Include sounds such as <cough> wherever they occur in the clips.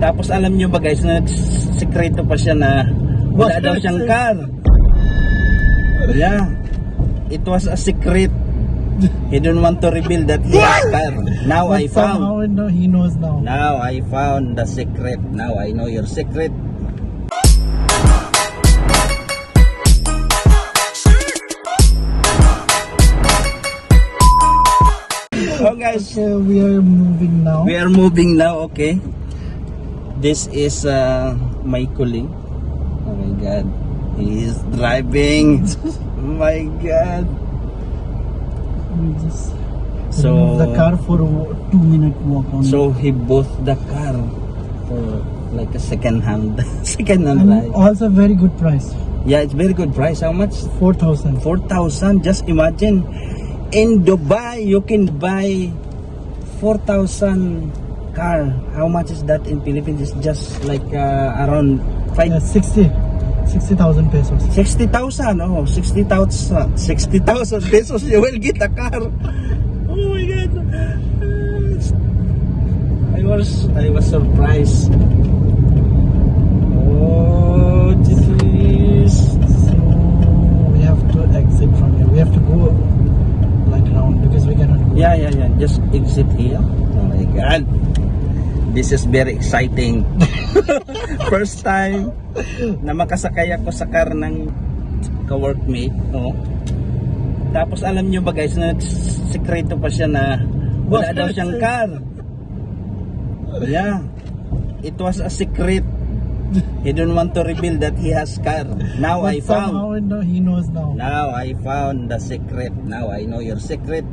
Tapos alam nyo ba guys, na sekreto pa siya na wala daw siyang car. Yeah. It was a secret. He don't want to reveal that he has car. Now I But somehow found. no, he knows now. Now I found the secret. Now I know your secret. Oh guys, Okay, we are moving now. we are moving now, okay? This is uh, my colleague. Oh my god. He is driving. oh <laughs> my god. Just So the car for a two minute walk on. So he bought the car for like a second hand <laughs> second hand and ride. also very good price. Yeah, it's very good price. How much? Four thousand. 4,000. Just imagine in Dubai you can buy 4,000 car. How much is that in Philippines? It's just like uh, around five Yeah, 60 60,000 pesos. 60,000. Oh, 60,000. 60,000 pesos you will get a car. Oh my god. I was I was surprised. Oh, jeez. So we have to exit from here. We have to go like around because we cannot go. Yeah, yeah, yeah. Just exit here. Oh my god. This is very exciting. <laughs> First time na makasakay ako sa car ng ka-workmate. Oh. Tapos alam nyo ba guys, na sekreto pa siya na wala What? daw siyang car. Yeah. It was a secret. He don't want to reveal that he has car. Now But I found. somehow no, he knows now. Now I found the secret. Now I know your secret.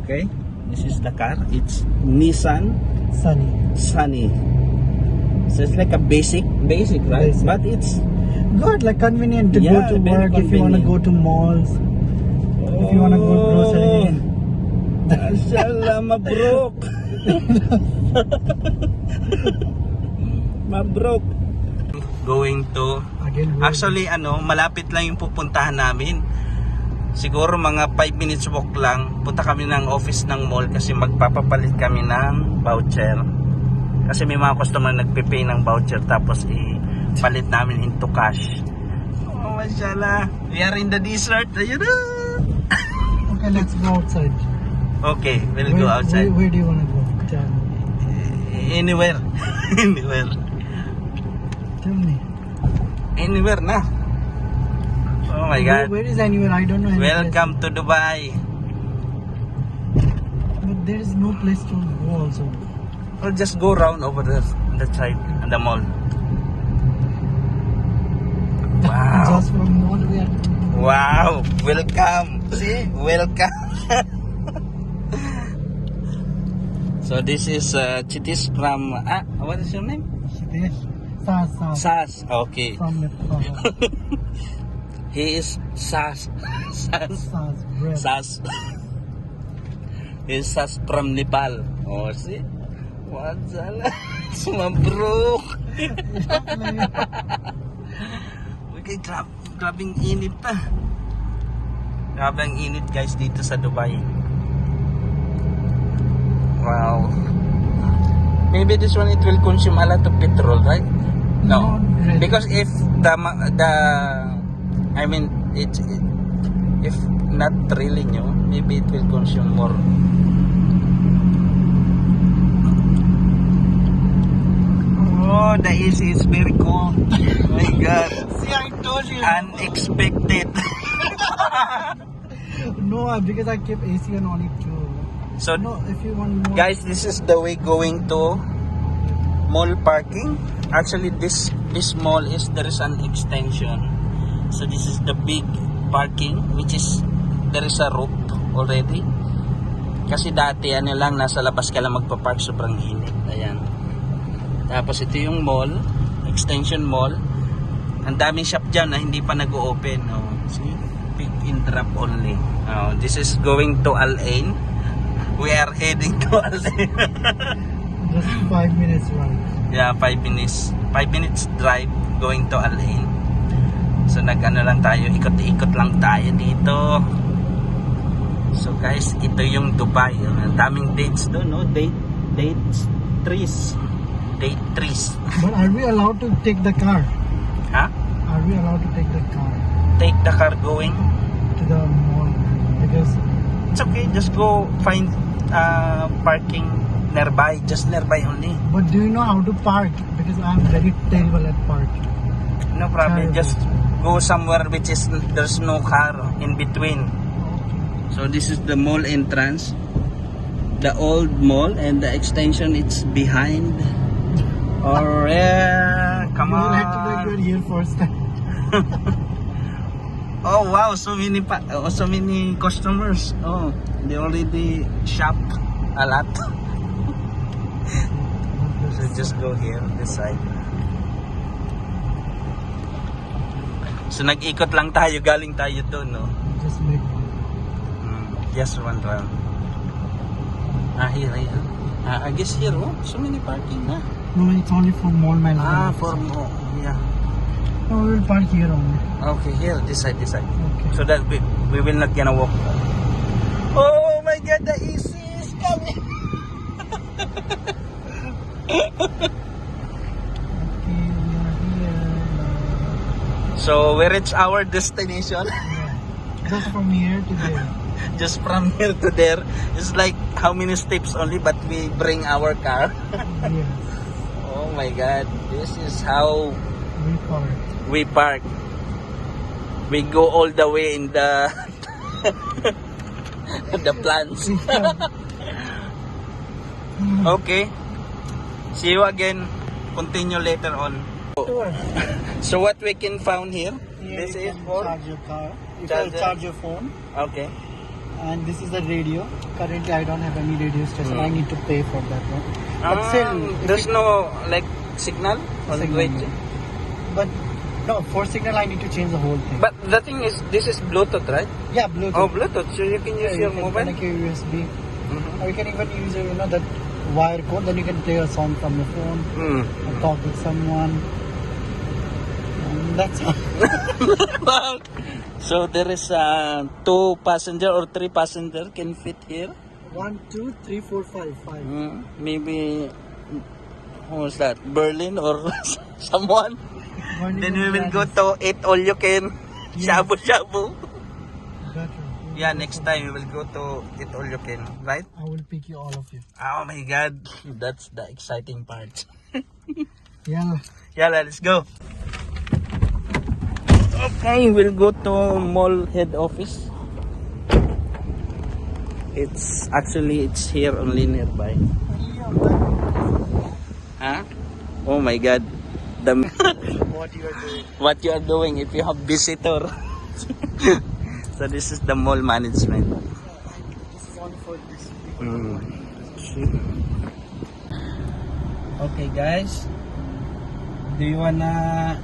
Okay? This is the car. It's Nissan Sunny. Sunny. So it's like a basic, basic, right? Basic. But it's Good, like convenient to Yeah, go to work if you want to convenient. go to malls. If you want to go grocery. Mashallah, mabrok. <laughs> mabrok. Going to Again, Actually, ano, malapit lang yung pupuntahan namin. Siguro mga 5 minutes walk lang. Punta kami ng office ng mall kasi magpapapalit kami ng voucher. Kasi may mga customer nagpe-pay ng voucher tapos ipalit namin into cash. Oh, mashallah. We are in the desert. Ayun na. <laughs> okay, let's go outside. Okay, we'll where, go outside. Where, where do you want to go? Tell me. Anywhere. <laughs> Anywhere. Tell me. Anywhere na. Oh my Where, God. where is anywhere? I don't know. Welcome to Dubai. But there is no place to go also. Or just go around over there, the side, and the mall. Wow. Just from mall we are. Wow. Welcome. See? Welcome. <laughs> so this is uh, Chitis from, ah, what is your name? Shitesh. Sas, Sas. Sas. Okay. From Nepal. <laughs> He is Sas. Sas. Sas. He is Sas from Nepal. Oh, see? That? Sumabrok. Okay, grab, grabing init pa. Grabe ang init guys dito sa Dubai. Wow. Maybe this one it will consume a lot of petrol, right? No. Because if the the I mean it, it if not really new, maybe it will consume more. Oh, the AC is very cold. Oh <laughs> my god. See, I told you. Unexpected. <laughs> no, because I kept AC on only two. So No, if you want more. guys, this is the way going to mall parking. Actually, this this mall is there is an extension. So this is the big parking which is there is a roof already. Kasi dati ano lang nasa labas ka lang magpa-park sobrang init. Ayan. Tapos ito yung mall, extension mall. Ang daming shop dyan na hindi pa nag-open. Oh, see? Pick and drop only. Oh, this is going to Al Ain. We are heading to Al Ain. Just five minutes run. yeah, 5 minutes. 5 minutes drive going to Al Ain. So nag-ano lang tayo, ikot-ikot lang tayo dito. So guys, ito yung Dubai. Ang daming dates doon, no? Date, dates, trees. date trees. <laughs> But are we allowed to take the car? Huh? Are we allowed to take the car Take the car going. to the mall? Because It's okay. Just go find uh, parking nearby. Just nearby only. but do you know how to park? Because I'm very terrible at parking. No problem. Terrible. Just go somewhere which is there's no car in between. So this is the mall entrance. The old mall and the extension it's behind. Or yeah, come you will have to on. take here first time. <laughs> Oh wow, so many pa- oh, so many customers. Oh, they already shop a lot. <laughs> so just go here, this side. So nag-ikot lang tayo, galing tayo doon, no? Just make Mm, just one round. Ah, here, here. Ah, I guess here, oh, so many parking, ha? no, it's only for mall my Ah, for more, yeah. No, we will park here only. Okay, here, this side, this side. Okay. So that we, we will not gonna walk. Oh my god, the AC is coming. <laughs> So we reach our destination <laughs> Just from here to there. <laughs> just from here to there. It's like how many steps only, but we bring our car. <laughs> yes. Oh my god, this is how We park. we park. We go all the way in the the plants. Okay. See you again. Continue later on. <laughs> So what we can found here? Here this you is for charge your car. You Charger. can charge your phone. okay. And this is the radio. Currently, I don't have any radio station. Hmm. I need to pay for that one. But Um, still, there's it- no like signal the But no, for signal, I need to change the whole thing. But the thing is, this is Bluetooth, right? yeah, Bluetooth. Oh, Bluetooth. So you can Yeah, use you your can mobile. connect your USB. Mhm. Or you can even use you know, that wire code. Then you can play a song from your phone Mm. or talk with someone. That's all. <laughs> so there is uh, two passenger or three passenger can fit here. One, two, three, four, five, five. Mm, maybe who was that? Berlin or <laughs> someone. One Then we will go to eat all you can. Yes. Shabu shabu. Yeah, next time we will go to eat all you can, right? I will pick you all of you. Oh my god, <laughs> that's the exciting part. Yeah. Yeah, let's go. Okay, we'll go to mall head office. It's actually it's here only nearby. Huh? Oh my god. The <laughs> What you are doing? what you are doing if you have visitor. <laughs> so this is the mall management. This is only for this. Mm. Okay guys, do you wanna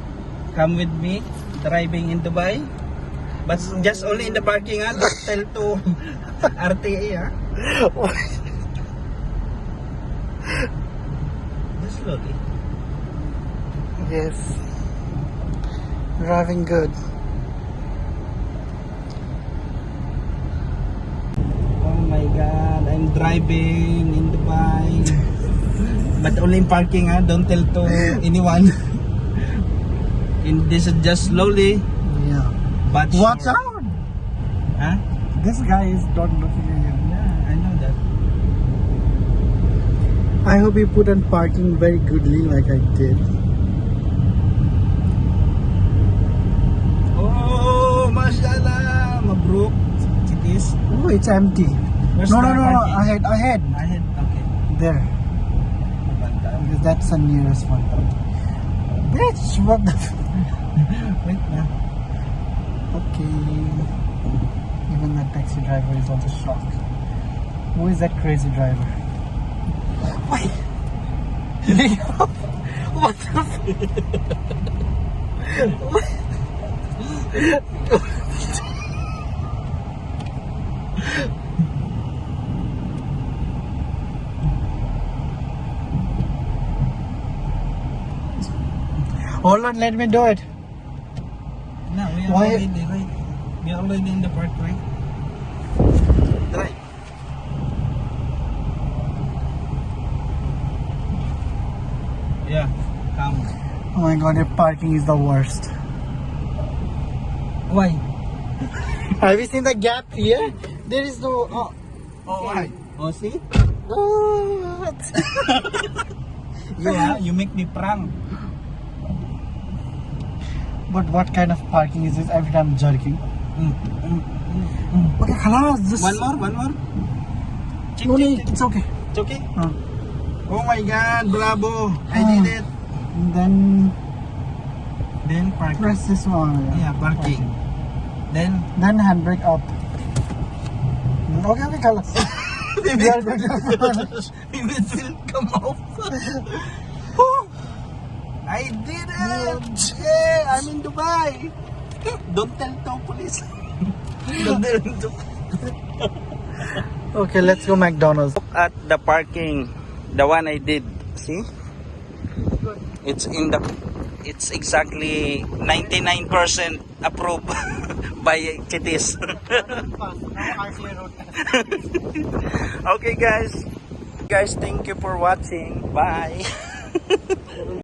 come with me driving in Dubai? But just only in the parking ha, don't tell to <laughs> RTA ha. Just slowly. Yes. Driving good. Oh my god, I'm driving in Dubai. <laughs> but only in parking ha, don't tell to anyone. And this is just slowly, Yeah. but Watch sure. out! Huh? This guy is not looking at you. Yeah, I know that. I hope you put on parking very goodly like I did. Oh, mashallah, mabruk. It is. Oh, it's empty. Where's no, no, no, no, ahead, ahead. Ahead, okay. There. Because that's the nearest one. Bitch, what the... Wait <laughs> na. Okay. Even that taxi driver is also shocked. Who is that crazy driver? Wait. Leo! <laughs> what the <laughs> Hold on, let me do it. No, we are Why- already. We are already in the park, right? Yeah, come. Oh my god, your parking is the worst. Why? <laughs> Have you seen the gap here? There is no. Oh, Oh, why? Oh, see? <laughs> what? <laughs> Yeah, you make me prank. But what kind of parking is this? Every time jerking. Mm, mm, mm, mm. Okay, halas. Just One more, one more. Check, No, check, no, check. it's okay. It's okay. Uh, Oh my God, bravo! I Ah. did it. and then Then park. press this one. Yeah, parking. Then Then handbrake up. Okay, okay, halas. <laughs> we are going to we will still come off. <laughs> I did it! Yeah, I'm in Dubai. <laughs> Don't tell to police. <laughs> Don't tell to Okay, let's go McDonald's. Look at the parking. The one I did. See? It's in the it's exactly 99% approved <laughs> by Chitis. okay guys. Guys, thank you for watching. Bye.